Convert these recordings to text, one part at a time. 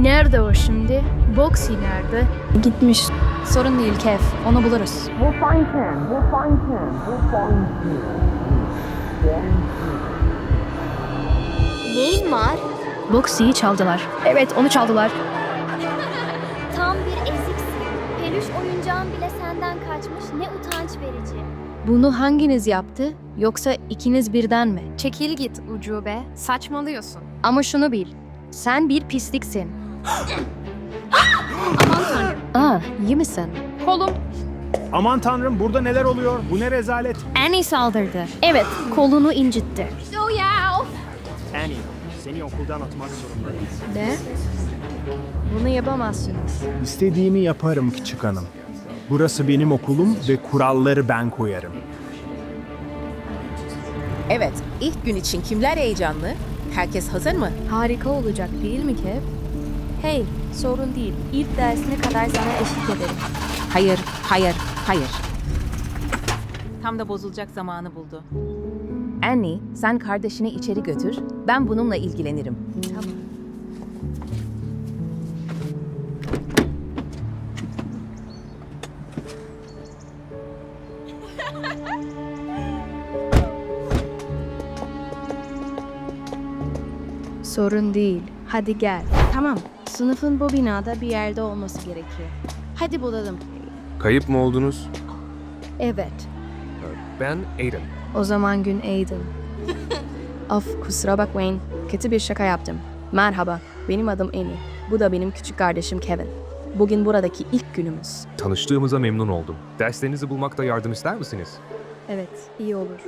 Nerede o şimdi? Boxy nerede? Gitmiş. Sorun değil Kev. Onu buluruz. Neyin var? Boxy'yi çaldılar. Evet onu çaldılar. Tam bir eziksin. Peluş oyuncağın bile senden kaçmış. Ne utanç verici. Bunu hanginiz yaptı? Yoksa ikiniz birden mi? Çekil git ucube. Saçmalıyorsun. Ama şunu bil. Sen bir pisliksin. Aman tanrım. Aa, iyi misin? Kolum. Aman tanrım burada neler oluyor? Bu ne rezalet? Annie saldırdı. Evet, kolunu incitti. Oh ya. Annie, seni okuldan atmak zorundayım. Ne? Bunu yapamazsınız. İstediğimi yaparım küçük hanım. Burası benim okulum ve kuralları ben koyarım. Evet, ilk gün için kimler heyecanlı? Herkes hazır mı? Harika olacak değil mi Kev? Hey, sorun değil. İlk dersine kadar sana eşlik ederim. Hayır, hayır, hayır. Tam da bozulacak zamanı buldu. Annie, sen kardeşini içeri götür. Ben bununla ilgilenirim. Tamam. Sorun değil. Hadi gel. Tamam. Sınıfın bu binada bir yerde olması gerekiyor. Hadi bulalım. Kayıp mı oldunuz? Evet. Ben Aiden. O zaman gün Aiden. of kusura bakmayın. Kötü bir şaka yaptım. Merhaba. Benim adım Annie. Bu da benim küçük kardeşim Kevin. Bugün buradaki ilk günümüz. Tanıştığımıza memnun oldum. Derslerinizi bulmakta yardım ister misiniz? Evet, iyi olur.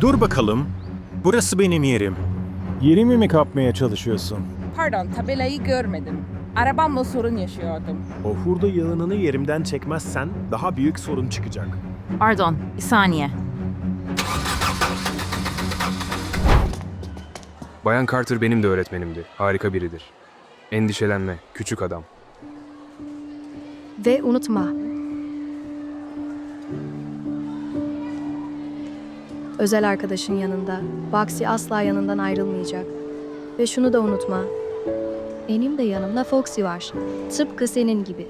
Dur bakalım. Burası benim yerim. Yerimi mi kapmaya çalışıyorsun? Pardon, tabelayı görmedim. Arabamla sorun yaşıyordum. O hurda yığınını yerimden çekmezsen daha büyük sorun çıkacak. Pardon, bir saniye. Bayan Carter benim de öğretmenimdi. Harika biridir. Endişelenme, küçük adam. Ve unutma. Özel arkadaşın yanında. Boxy asla yanından ayrılmayacak. Ve şunu da unutma. Benim de yanımda Foxy var. Tıpkı senin gibi.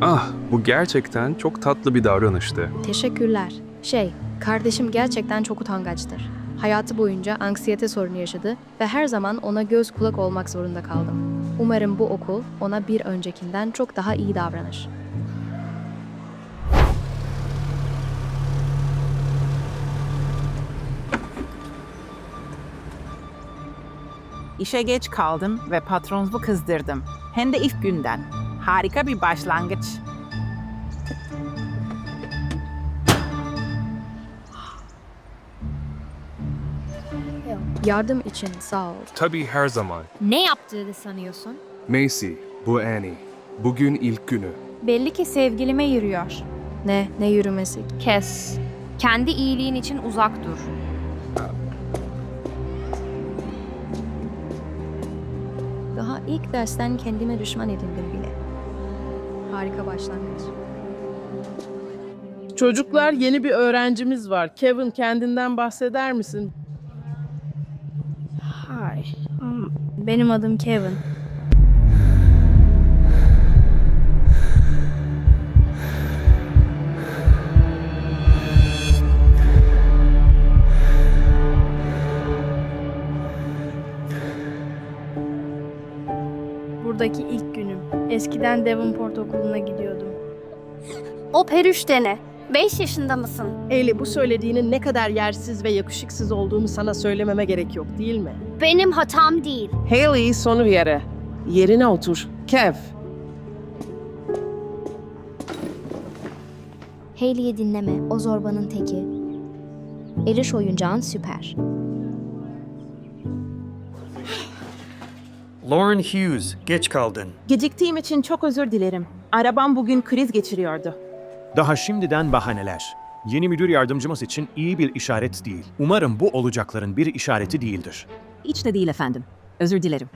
Ah, bu gerçekten çok tatlı bir davranıştı. Teşekkürler. Şey, kardeşim gerçekten çok utangaçtır. Hayatı boyunca anksiyete sorunu yaşadı ve her zaman ona göz kulak olmak zorunda kaldım. Umarım bu okul ona bir öncekinden çok daha iyi davranır. İşe geç kaldım ve patronumu kızdırdım. Hem de ilk günden. Harika bir başlangıç. Yardım için sağ ol. Tabii her zaman. Ne yaptığını sanıyorsun? Macy, bu Annie. Bugün ilk günü. Belli ki sevgilime yürüyor. Ne, ne yürümesi? Kes. Kendi iyiliğin için uzak dur. İlk dersten kendime düşman edindim bile. Harika başlangıç. Çocuklar yeni bir öğrencimiz var. Kevin kendinden bahseder misin? Hay. Hmm, Benim adım Kevin. Buradaki ilk günüm. Eskiden Devonport okuluna gidiyordum. O peluş dene. 5 yaşında mısın? Eli bu söylediğinin ne kadar yersiz ve yakışıksız olduğunu sana söylememe gerek yok değil mi? Benim hatam değil. Haley sonu yere. Yerine otur. Kev. Hayley'i dinleme. O zorbanın teki. Eriş oyuncağın süper. Lauren Hughes, geç kaldın. Geciktiğim için çok özür dilerim. Arabam bugün kriz geçiriyordu. Daha şimdiden bahaneler. Yeni müdür yardımcımız için iyi bir işaret değil. Umarım bu olacakların bir işareti değildir. Hiç de değil efendim. Özür dilerim.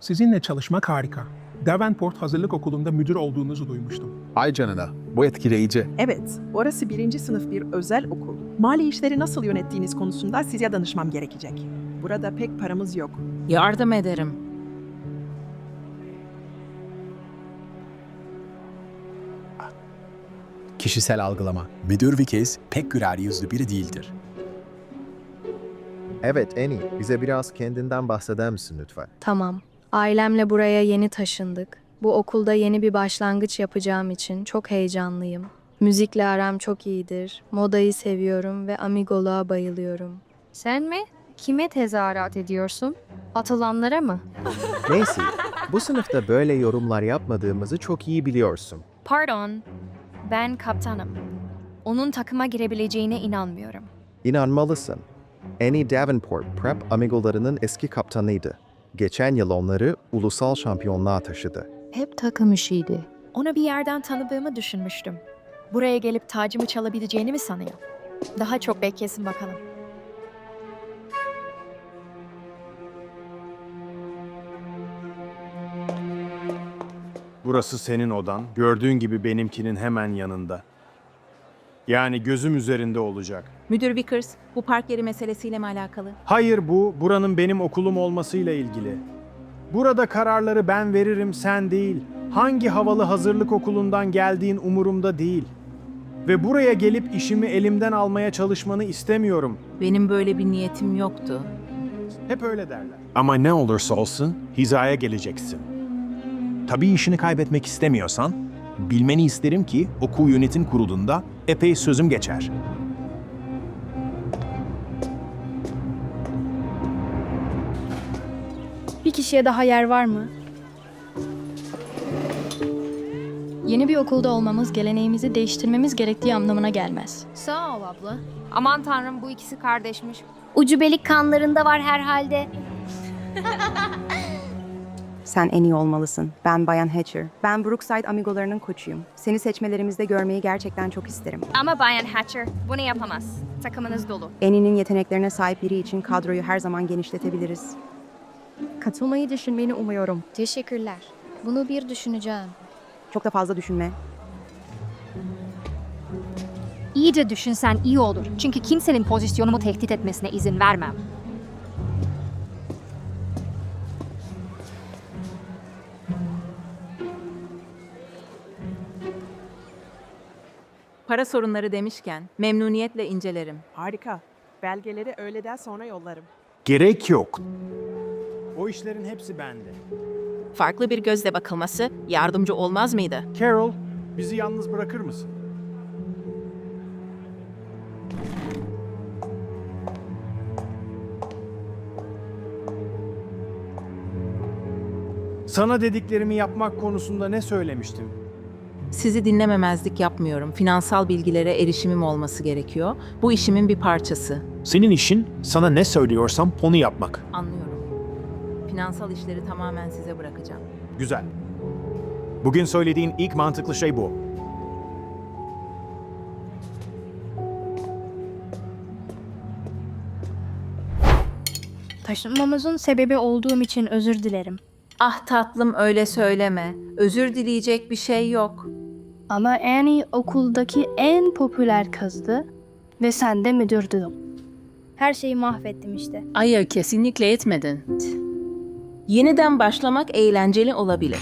Sizinle çalışmak harika. Davenport Hazırlık Okulu'nda müdür olduğunuzu duymuştum. Ay canına, bu etkileyici. Evet, orası birinci sınıf bir özel okul. Mali işleri nasıl yönettiğiniz konusunda size danışmam gerekecek. Burada pek paramız yok. Yardım ederim. Kişisel algılama. Müdür Vickers pek güler yüzlü biri değildir. Evet Eni, bize biraz kendinden bahseder misin lütfen? Tamam. Ailemle buraya yeni taşındık. Bu okulda yeni bir başlangıç yapacağım için çok heyecanlıyım. Müzikle aram çok iyidir. Modayı seviyorum ve amigoluğa bayılıyorum. Sen mi? Kime tezahürat ediyorsun? Atılanlara mı? Neyse, bu sınıfta böyle yorumlar yapmadığımızı çok iyi biliyorsun. Pardon. Ben kaptanım. Onun takıma girebileceğine inanmıyorum. İnanmalısın. Eni Davenport Prep amigolarının eski kaptanıydı. Geçen yıl onları ulusal şampiyonluğa taşıdı. Hep takım işiydi. Onu bir yerden tanıdığımı düşünmüştüm. Buraya gelip tacımı çalabileceğini mi sanıyor? Daha çok beklesin bakalım. Burası senin odan. Gördüğün gibi benimkinin hemen yanında. Yani gözüm üzerinde olacak. Müdür Vickers, bu park yeri meselesiyle mi alakalı? Hayır bu, buranın benim okulum olmasıyla ilgili. Burada kararları ben veririm, sen değil. Hangi havalı hazırlık okulundan geldiğin umurumda değil. Ve buraya gelip işimi elimden almaya çalışmanı istemiyorum. Benim böyle bir niyetim yoktu. Hep öyle derler. Ama ne olursa olsun hizaya geleceksin. Tabii işini kaybetmek istemiyorsan, bilmeni isterim ki okul yönetim kurulunda epey sözüm geçer. Bir kişiye daha yer var mı? Yeni bir okulda olmamız geleneğimizi değiştirmemiz gerektiği anlamına gelmez. Sağ ol abla. Aman tanrım bu ikisi kardeşmiş. Ucubelik kanlarında var herhalde. Sen en iyi olmalısın. Ben Bayan Hatcher. Ben Brookside Amigolarının koçuyum. Seni seçmelerimizde görmeyi gerçekten çok isterim. Ama Bayan Hatcher bunu yapamaz. Takımınız dolu. Eni'nin yeteneklerine sahip biri için kadroyu her zaman genişletebiliriz. Katılmayı düşünmeni umuyorum. Teşekkürler. Bunu bir düşüneceğim. Çok da fazla düşünme. İyice düşünsen iyi olur. Çünkü kimsenin pozisyonumu tehdit etmesine izin vermem. Para sorunları demişken memnuniyetle incelerim. Harika. Belgeleri öğleden sonra yollarım. Gerek yok. O işlerin hepsi bende. Farklı bir gözle bakılması yardımcı olmaz mıydı? Carol, bizi yalnız bırakır mısın? Sana dediklerimi yapmak konusunda ne söylemiştim? Sizi dinlememezlik yapmıyorum. Finansal bilgilere erişimim olması gerekiyor. Bu işimin bir parçası. Senin işin sana ne söylüyorsam onu yapmak. Anlıyorum. Finansal işleri tamamen size bırakacağım. Güzel. Bugün söylediğin ilk mantıklı şey bu. Taşınmamızın sebebi olduğum için özür dilerim. Ah tatlım öyle söyleme. Özür dileyecek bir şey yok. Ama Annie okuldaki en popüler kızdı ve sen de müdürdün. Her şeyi mahvettim işte. Hayır, kesinlikle etmedin. Yeniden başlamak eğlenceli olabilir.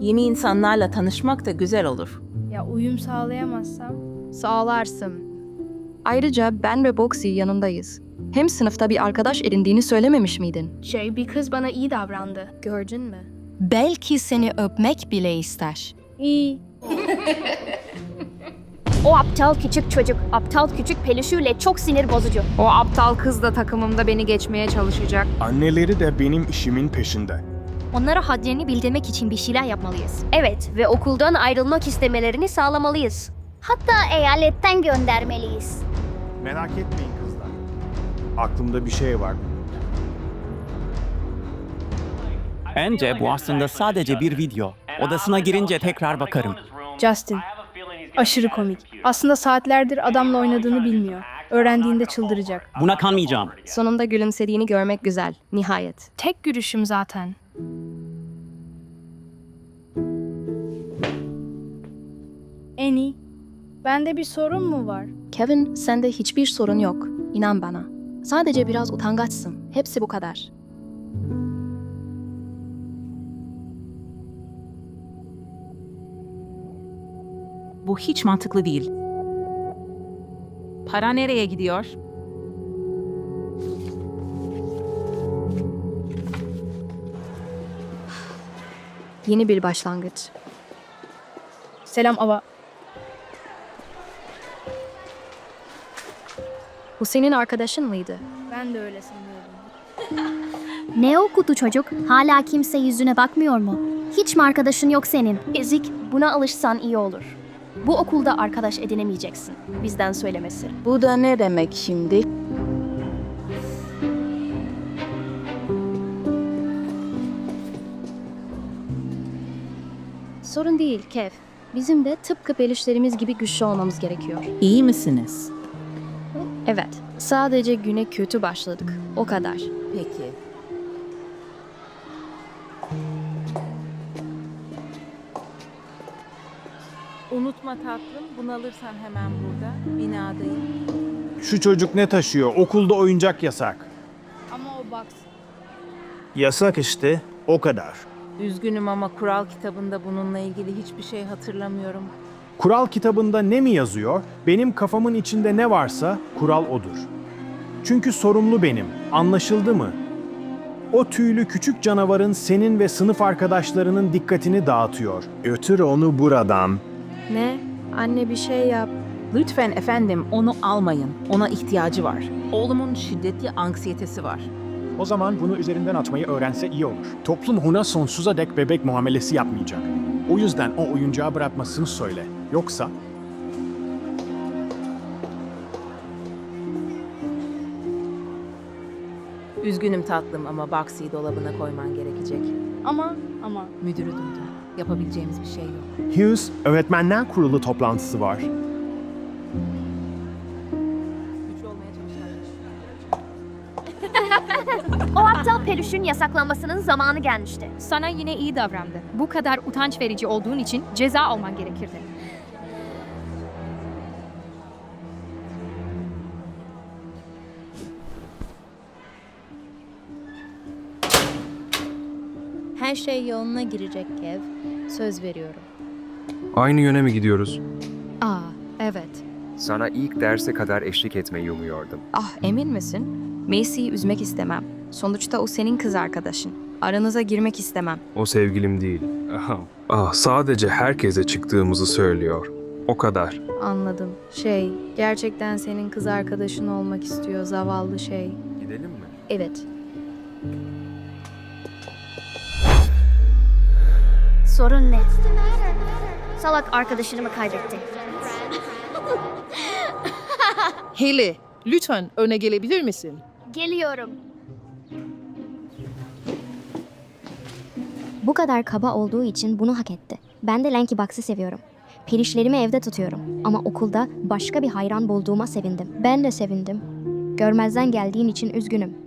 Yeni insanlarla tanışmak da güzel olur. Ya uyum sağlayamazsam? Sağlarsın. Ayrıca ben ve Boxy yanındayız. Hem sınıfta bir arkadaş edindiğini söylememiş miydin? Şey bir kız bana iyi davrandı. Gördün mü? Belki seni öpmek bile ister. İyi. O aptal küçük çocuk, aptal küçük peluşuyla çok sinir bozucu. O aptal kız da takımımda beni geçmeye çalışacak. Anneleri de benim işimin peşinde. Onlara hadlerini bildirmek için bir şeyler yapmalıyız. Evet ve okuldan ayrılmak istemelerini sağlamalıyız. Hatta eyaletten göndermeliyiz. Merak etmeyin kızlar. Aklımda bir şey var. Bence bu aslında sadece bir video. Odasına girince tekrar bakarım. Justin. Aşırı komik. Aslında saatlerdir adamla oynadığını bilmiyor. Öğrendiğinde çıldıracak. Buna kanmayacağım. Sonunda gülümsediğini görmek güzel. Nihayet. Tek gülüşüm zaten. Eni, bende bir sorun mu var? Kevin, sende hiçbir sorun yok. İnan bana. Sadece biraz utangaçsın. Hepsi bu kadar. Bu hiç mantıklı değil. Para nereye gidiyor? Yeni bir başlangıç. Selam Ava. Bu senin arkadaşın mıydı? Ben de öyle sanıyordum. Ne okudu çocuk? Hala kimse yüzüne bakmıyor mu? Hiç mi arkadaşın yok senin? Ezik, buna alışsan iyi olur. Bu okulda arkadaş edinemeyeceksin. Bizden söylemesi. Bu da ne demek şimdi? Sorun değil Kev. Bizim de tıpkı pelişlerimiz gibi güçlü olmamız gerekiyor. İyi misiniz? Evet. Sadece güne kötü başladık. O kadar. Peki. Unutma tatlım, bunalırsan hemen burada, binadayım. Şu çocuk ne taşıyor? Okulda oyuncak yasak. Ama o box. Yasak işte, o kadar. Üzgünüm ama kural kitabında bununla ilgili hiçbir şey hatırlamıyorum. Kural kitabında ne mi yazıyor? Benim kafamın içinde ne varsa kural odur. Çünkü sorumlu benim. Anlaşıldı mı? O tüylü küçük canavarın senin ve sınıf arkadaşlarının dikkatini dağıtıyor. Götür onu buradan. Ne? Anne bir şey yap. Lütfen efendim onu almayın. Ona ihtiyacı var. Oğlumun şiddetli anksiyetesi var. O zaman bunu üzerinden atmayı öğrense iyi olur. Toplum ona sonsuza dek bebek muamelesi yapmayacak. O yüzden o oyuncağı bırakmasını söyle. Yoksa Üzgünüm tatlım ama Boxy'yi dolabına koyman gerekecek. Ama ama Müdürü duydum. Yapabileceğimiz bir şey yok. Hughes, öğretmenler kurulu toplantısı var. O aptal peluşun yasaklanmasının zamanı gelmişti. Sana yine iyi davrandı. Bu kadar utanç verici olduğun için ceza alman gerekirdi. Her şey yoluna girecek Kev. Söz veriyorum. Aynı yöne mi gidiyoruz? Aa, evet. Sana ilk derse kadar eşlik etmeyi umuyordum. Ah, emin misin? Macy'yi üzmek istemem. Sonuçta o senin kız arkadaşın. Aranıza girmek istemem. O sevgilim değil. Aha. Ah, sadece herkese çıktığımızı söylüyor. O kadar. Anladım. Şey, gerçekten senin kız arkadaşın olmak istiyor zavallı şey. Gidelim mi? Evet. Sorun ne? Salak arkadaşını mı kaybetti? Haley, lütfen öne gelebilir misin? Geliyorum. Bu kadar kaba olduğu için bunu hak etti. Ben de Lanky Box'ı seviyorum. Perişlerimi evde tutuyorum. Ama okulda başka bir hayran bulduğuma sevindim. Ben de sevindim. Görmezden geldiğin için üzgünüm.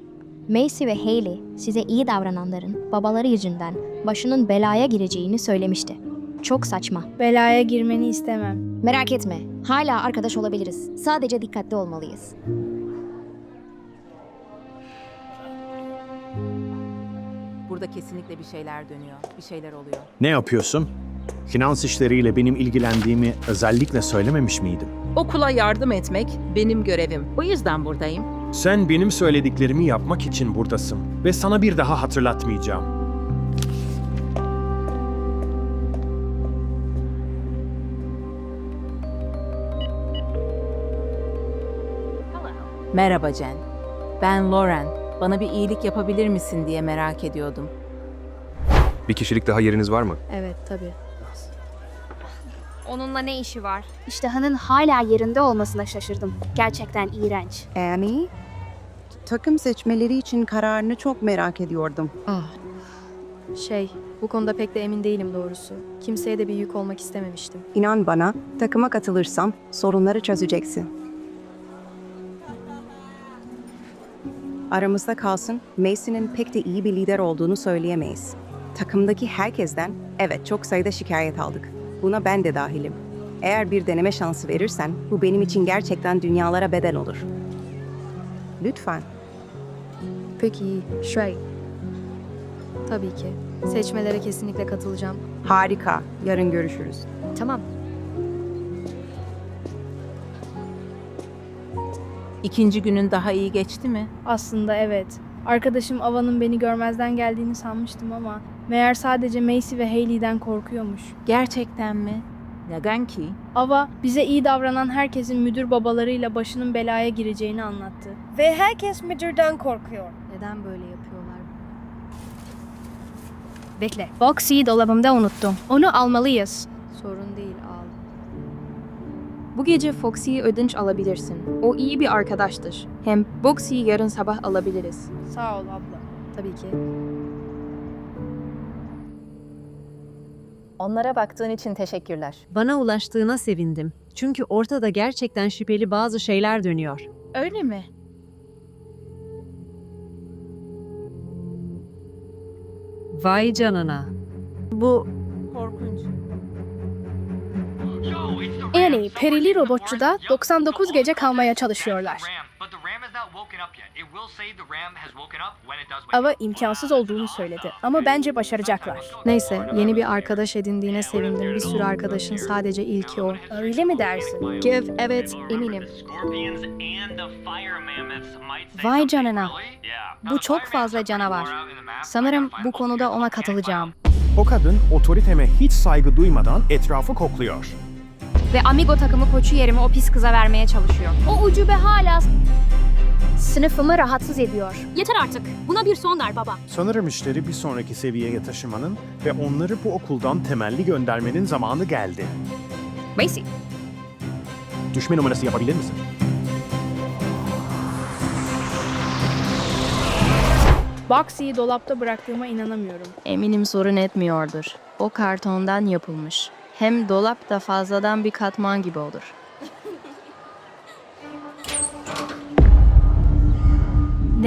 Macy ve Hailey size iyi davrananların babaları yüzünden başının belaya gireceğini söylemişti. Çok saçma. belaya girmeni istemem. Merak etme. Hala arkadaş olabiliriz. Sadece dikkatli olmalıyız. Burada kesinlikle bir şeyler dönüyor. Bir şeyler oluyor. Ne yapıyorsun? Finans işleriyle benim ilgilendiğimi özellikle söylememiş miydim? Okula yardım etmek benim görevim. O yüzden buradayım. Sen benim söylediklerimi yapmak için buradasın ve sana bir daha hatırlatmayacağım. Merhaba Jen. Ben Lauren. Bana bir iyilik yapabilir misin diye merak ediyordum. Bir kişilik daha yeriniz var mı? Evet, tabii. Onunla ne işi var? İştahının hala yerinde olmasına şaşırdım. Gerçekten iğrenç. Annie, takım seçmeleri için kararını çok merak ediyordum. Ah. Şey, bu konuda pek de emin değilim doğrusu. Kimseye de bir yük olmak istememiştim. İnan bana, takıma katılırsam sorunları çözeceksin. Aramızda kalsın, Macy'nin pek de iyi bir lider olduğunu söyleyemeyiz. Takımdaki herkesten, evet çok sayıda şikayet aldık. Buna ben de dahilim. Eğer bir deneme şansı verirsen bu benim için gerçekten dünyalara bedel olur. Lütfen. Peki, şey. Tabii ki. Seçmelere kesinlikle katılacağım. Harika. Yarın görüşürüz. Tamam. İkinci günün daha iyi geçti mi? Aslında evet. Arkadaşım Ava'nın beni görmezden geldiğini sanmıştım ama meğer sadece Macy ve Hailey'den korkuyormuş. Gerçekten mi? Neden ki? Ava bize iyi davranan herkesin müdür babalarıyla başının belaya gireceğini anlattı. Ve herkes müdürden korkuyor. Neden böyle yapıyorlar? Bekle. Boxy'yi dolabımda unuttum. Onu almalıyız. Sorun değil, al. Bu gece Foxy'yi ödünç alabilirsin. O iyi bir arkadaştır. Hem Boxy'yi yarın sabah alabiliriz. Sağ ol abla. Tabii ki. Onlara baktığın için teşekkürler. Bana ulaştığına sevindim. Çünkü ortada gerçekten şüpheli bazı şeyler dönüyor. Öyle mi? Vay canına. Bu korkunç. Annie, perili robotçuda 99 gece kalmaya çalışıyorlar. Ava imkansız olduğunu söyledi ama bence başaracaklar. Neyse, yeni bir arkadaş edindiğine sevindim. Bir sürü arkadaşın sadece ilki o. Öyle mi dersin? Give, evet, eminim. Vay canına. Bu çok fazla canavar. Sanırım bu konuda ona katılacağım. O kadın otoriteme hiç saygı duymadan etrafı kokluyor. Ve Amigo takımı koçu yerimi o pis kıza vermeye çalışıyor. O ucube hala sınıfımı rahatsız ediyor. Yeter artık. Buna bir son ver baba. Sanırım işleri bir sonraki seviyeye taşımanın ve onları bu okuldan temelli göndermenin zamanı geldi. Macy. Düşme numarası yapabilir misin? Boxy'yi dolapta bıraktığıma inanamıyorum. Eminim sorun etmiyordur. O kartondan yapılmış. Hem dolap da fazladan bir katman gibi olur.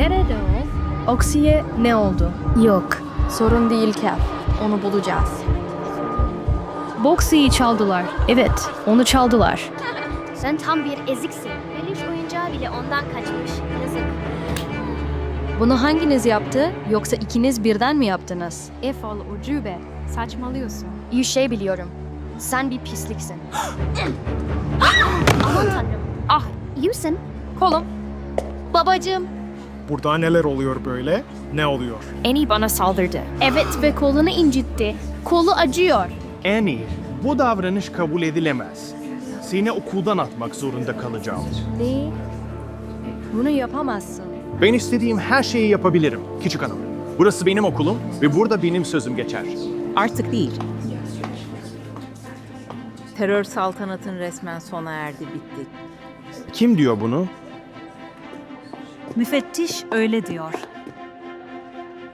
Nerede o? Oxy'ye ne oldu? Yok. Sorun değil Kev. Onu bulacağız. Boxy'yi çaldılar. Evet, onu çaldılar. Sen tam bir eziksin. Peluş oyuncağı bile ondan kaçmış. Yazık. Bunu hanginiz yaptı? Yoksa ikiniz birden mi yaptınız? Efol ucube. Saçmalıyorsun. İyi şey biliyorum. Sen bir pisliksin. Aman tanrım. Ah, iyi misin? Kolum. Babacığım. Burada neler oluyor böyle? Ne oluyor? Eni bana saldırdı. Evet ve kolunu incitti. Kolu acıyor. Annie, bu davranış kabul edilemez. Seni okuldan atmak zorunda kalacağım. Ne? Bunu yapamazsın. Ben istediğim her şeyi yapabilirim küçük hanım. Burası benim okulum ve burada benim sözüm geçer. Artık değil. Terör saltanatın resmen sona erdi, bitti. Kim diyor bunu? Müfettiş öyle diyor.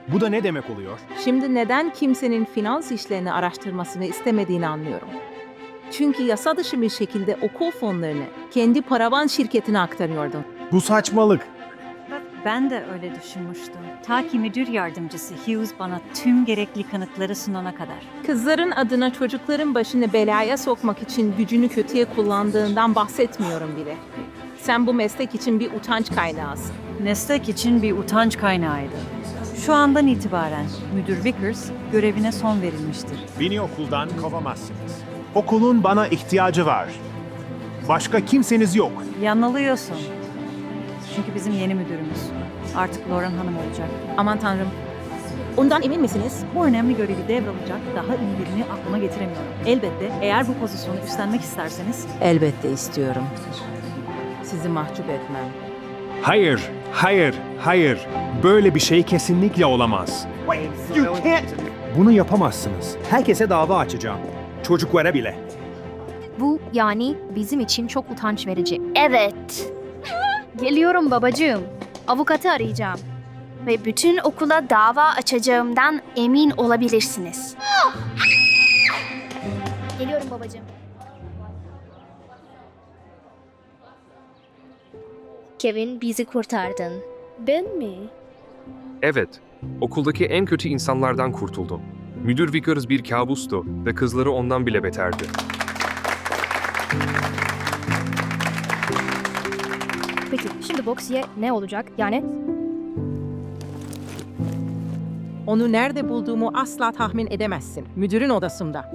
Bu da ne demek oluyor? Şimdi neden kimsenin finans işlerini araştırmasını istemediğini anlıyorum. Çünkü yasa dışı bir şekilde okul fonlarını kendi paravan şirketine aktarıyordun. Bu saçmalık. Ben de öyle düşünmüştüm. Ta ki müdür yardımcısı Hughes bana tüm gerekli kanıtları sunana kadar. Kızların adına çocukların başını belaya sokmak için gücünü kötüye kullandığından bahsetmiyorum bile. Sen bu meslek için bir utanç kaynağısın. Meslek için bir utanç kaynağıydı. Şu andan itibaren müdür Vickers görevine son verilmiştir. Beni okuldan kovamazsınız. Okulun bana ihtiyacı var. Başka kimseniz yok. Yanılıyorsun. Çünkü bizim yeni müdürümüz. Artık Lauren Hanım olacak. Aman tanrım. Ondan emin misiniz? Bu önemli görevi devralacak daha iyi birini aklıma getiremiyorum. Elbette eğer bu pozisyonu üstlenmek isterseniz Elbette istiyorum. Sizi mahcup etmem. Hayır, hayır, hayır. Böyle bir şey kesinlikle olamaz. Bunu yapamazsınız. Herkese dava açacağım. Çocuklara bile. Bu yani bizim için çok utanç verici. Evet. Geliyorum babacığım. Avukatı arayacağım. Ve bütün okula dava açacağımdan emin olabilirsiniz. Geliyorum babacığım. Kevin bizi kurtardın. Ben mi? Evet. Okuldaki en kötü insanlardan kurtuldum. Müdür Vickers bir kabustu ve kızları ondan bile beterdi. Peki şimdi Boxy'e ne olacak? Yani Onu nerede bulduğumu asla tahmin edemezsin. Müdürün odasında.